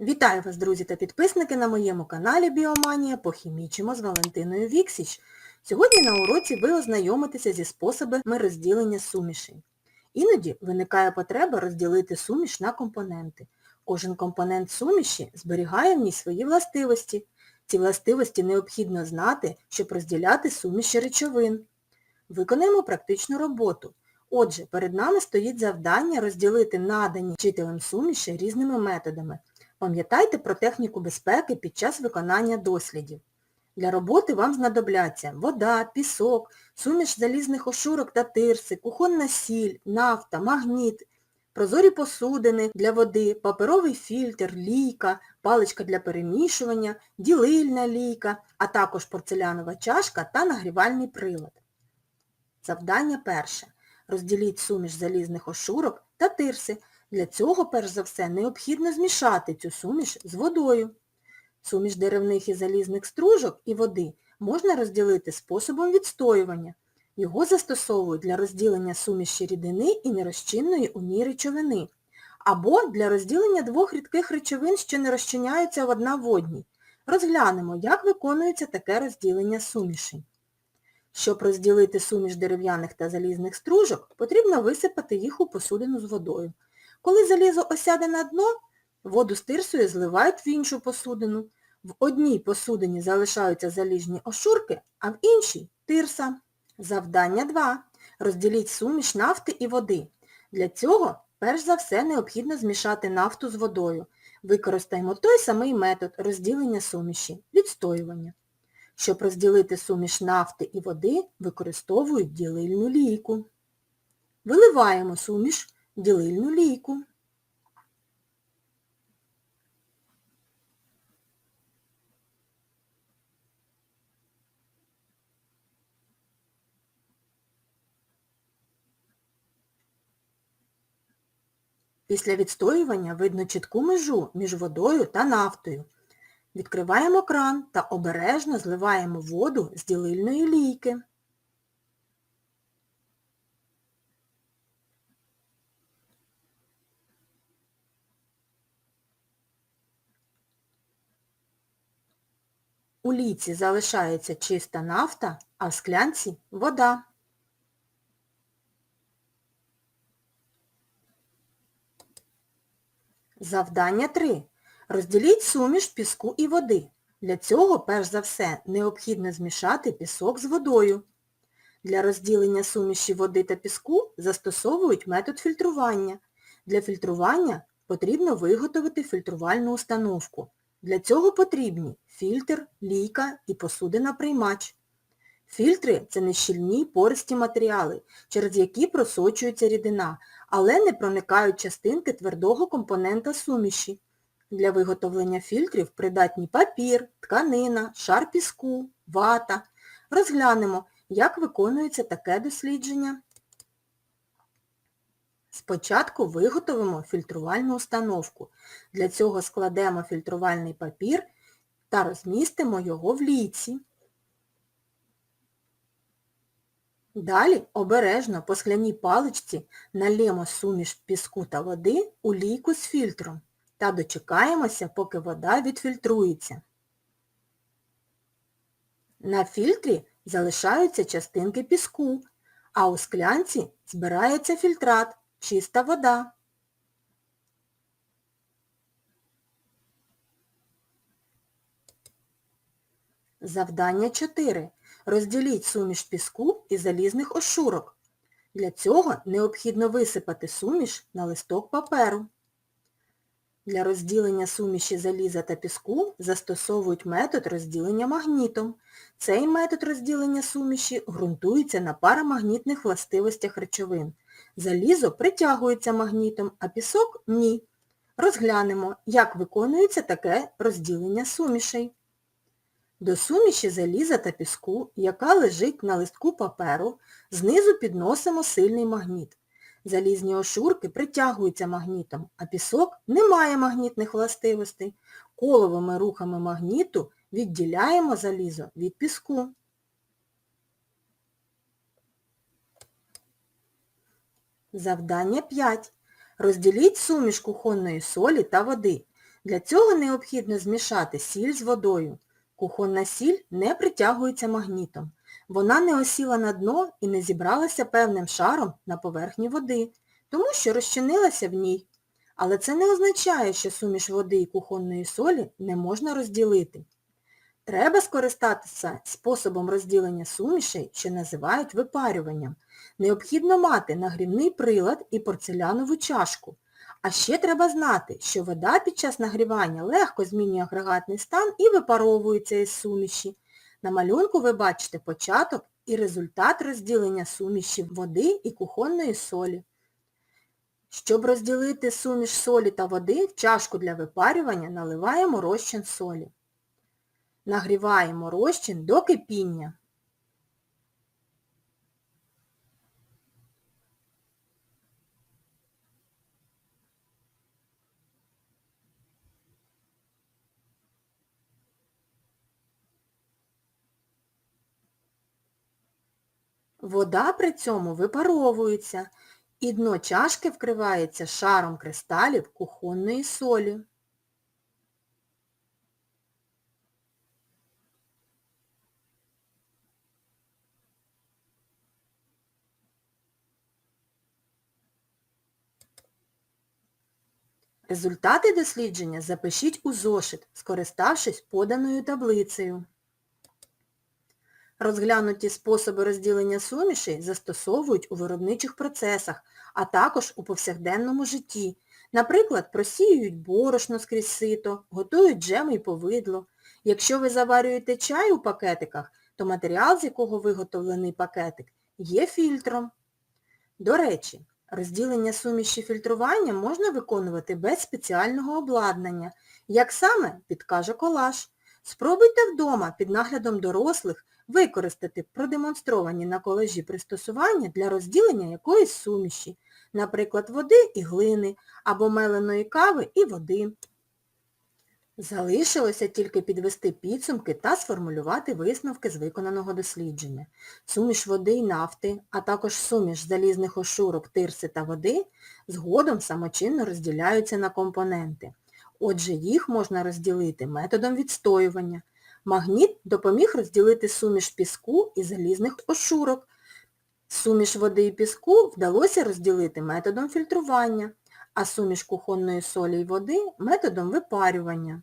Вітаю вас, друзі та підписники на моєму каналі Біоманія Похімічимо з Валентиною Віксіч. Сьогодні на уроці ви ознайомитеся зі способами розділення сумішей. Іноді виникає потреба розділити суміш на компоненти. Кожен компонент суміші зберігає в ній свої властивості. Ці властивості необхідно знати, щоб розділяти суміші речовин. Виконаємо практичну роботу. Отже, перед нами стоїть завдання розділити надані вчителем суміші різними методами. Пам'ятайте про техніку безпеки під час виконання дослідів. Для роботи вам знадобляться вода, пісок, суміш залізних ошурок та тирси, кухонна сіль, нафта, магніт, прозорі посудини для води, паперовий фільтр, лійка, паличка для перемішування, ділильна лійка, а також порцелянова чашка та нагрівальний прилад. Завдання перше. Розділіть суміш залізних ошурок та тирси. Для цього, перш за все, необхідно змішати цю суміш з водою. Суміш деревних і залізних стружок і води можна розділити способом відстоювання. Його застосовують для розділення суміші рідини і нерозчинної у ній речовини, або для розділення двох рідких речовин, що не розчиняються одна в одній. Розглянемо, як виконується таке розділення сумішей. Щоб розділити суміш дерев'яних та залізних стружок, потрібно висипати їх у посудину з водою. Коли залізо осяде на дно, воду з тирсою зливають в іншу посудину. В одній посудині залишаються заліжні ошурки, а в іншій – тирса. Завдання 2. Розділіть суміш нафти і води. Для цього, перш за все, необхідно змішати нафту з водою. Використаємо той самий метод розділення суміші – відстоювання. Щоб розділити суміш нафти і води, використовують ділильну лійку. Виливаємо суміш в ділильну лійку. Після відстоювання видно чітку межу між водою та нафтою. Відкриваємо кран та обережно зливаємо воду з ділильної лійки. У лійці залишається чиста нафта, а в склянці – вода. Завдання 3. Розділіть суміш піску і води. Для цього, перш за все, необхідно змішати пісок з водою. Для розділення суміші води та піску застосовують метод фільтрування. Для фільтрування потрібно виготовити фільтрувальну установку. Для цього потрібні фільтр, лійка і посудина-приймач. Фільтри – це нещільні пористі матеріали, через які просочується рідина, але не проникають частинки твердого компонента суміші. Для виготовлення фільтрів придатні папір, тканина, шар піску, вата. Розглянемо, як виконується таке дослідження. Спочатку виготовимо фільтрувальну установку. Для цього складемо фільтрувальний папір та розмістимо його в лійці. Далі обережно по скляній паличці налємо суміш піску та води у лійку з фільтром та дочекаємося, поки вода відфільтрується. На фільтрі залишаються частинки піску, а у склянці збирається фільтрат, чиста вода. Завдання 4. Розділіть суміш піску і залізних ошурок. Для цього необхідно висипати суміш на листок паперу. Для розділення суміші заліза та піску застосовують метод розділення магнітом. Цей метод розділення суміші ґрунтується на парамагнітних властивостях речовин. Залізо притягується магнітом, а пісок – ні. Розглянемо, як виконується таке розділення сумішей. До суміші заліза та піску, яка лежить на листку паперу, знизу підносимо сильний магніт. Залізні ошурки притягуються магнітом, а пісок не має магнітних властивостей. Коловими рухами магніту відділяємо залізо від піску. Завдання 5. Розділіть суміш кухонної солі та води. Для цього необхідно змішати сіль з водою. Кухонна сіль не притягується магнітом. Вона не осіла на дно і не зібралася певним шаром на поверхні води, тому що розчинилася в ній. Але це не означає, що суміш води і кухонної солі не можна розділити. Треба скористатися способом розділення сумішей, що називають випарюванням. Необхідно мати нагрівний прилад і порцелянову чашку. А ще треба знати, що вода під час нагрівання легко змінює агрегатний стан і випаровується із суміші. На малюнку ви бачите початок і результат розділення суміші води і кухонної солі. Щоб розділити суміш солі та води, в чашку для випарювання наливаємо розчин солі. Нагріваємо розчин до кипіння. Вода при цьому випаровується, і дно чашки вкривається шаром кристалів кухонної солі. Результати дослідження запишіть у зошит, скориставшись поданою таблицею. Розглянуті способи розділення сумішей застосовують у виробничих процесах, а також у повсякденному житті. Наприклад, просіюють борошно скрізь сито, готують джеми і повидло. Якщо ви заварюєте чай у пакетиках, то матеріал, з якого виготовлений пакетик, є фільтром. До речі, розділення суміші фільтрування можна виконувати без спеціального обладнання. Як саме, підкаже колаж. Спробуйте вдома під наглядом дорослих використати продемонстровані на колежі пристосування для розділення якоїсь суміші, наприклад, води і глини, або меленої кави і води. Залишилося тільки підвести підсумки та сформулювати висновки з виконаного дослідження. Суміш води і нафти, а також суміш залізних ошурок, тирси та води згодом самочинно розділяються на компоненти. Отже, їх можна розділити методом відстоювання. Магніт допоміг розділити суміш піску і залізних ошурок. Суміш води і піску вдалося розділити методом фільтрування, а суміш кухонної солі і води методом випарювання.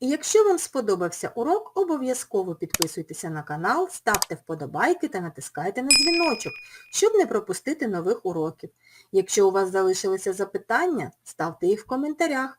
І якщо вам сподобався урок, обов'язково підписуйтеся на канал, ставте вподобайки та натискайте на дзвіночок, щоб не пропустити нових уроків. Якщо у вас залишилися запитання, ставте їх в коментарях.